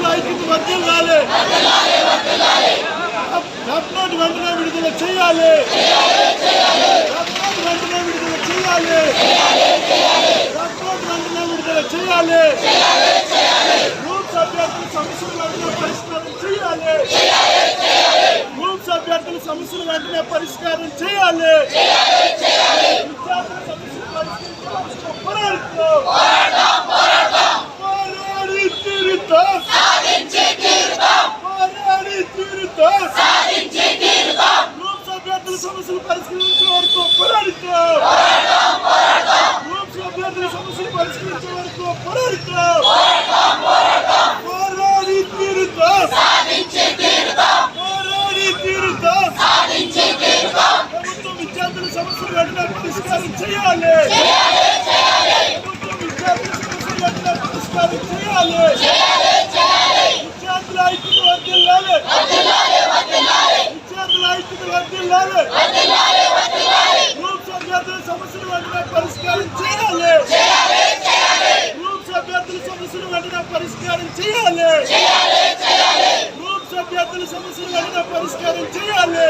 విద్యార్థుల ఐక్యత వర్ధిల్లాలి డబ్బునోటి వెంటనే విడుదల చేయాలి. డబ్బునోటి వెంటనే విడుదల చేయాలి. డబ్బునోటి వెంటనే విడుదల చేయాలి. గ్రూప్స్ అభ్యర్థుల సమస్యలు వెంటనే పరిష్కారం చేయాలి. గ్రూప్స్ అభ్యర్థుల సమస్యలు వెంటనే పరిష్కారం చేయాలి. సమస్యలు పరిష్కరించే వరకు పోరాడుతాం గ్రూప్స్ అభ్యర్థుల సమస్యలు పరిష్కరించే వరకు పోరాడుతాం పోరాడి తీరుతాం పోరాడి తీరుతాం ప్రభుత్వం విద్యార్థుల సమస్యలు వెంటనే పరిష్కారం చేయాలి ప్రభుత్వం విద్యార్థుల సమస్యలు వెంటనే పరిష్కారం చేయాలి వెంటనే పరిష్కారం చేయాలి. గ్రూప్స్ అభ్యర్థుల సమస్యలు వెంటనే పరిష్కారం చేయాలి. గ్రూప్స్ అభ్యర్థుల సమస్యలు వెంటనే పరిష్కారం చేయాలి.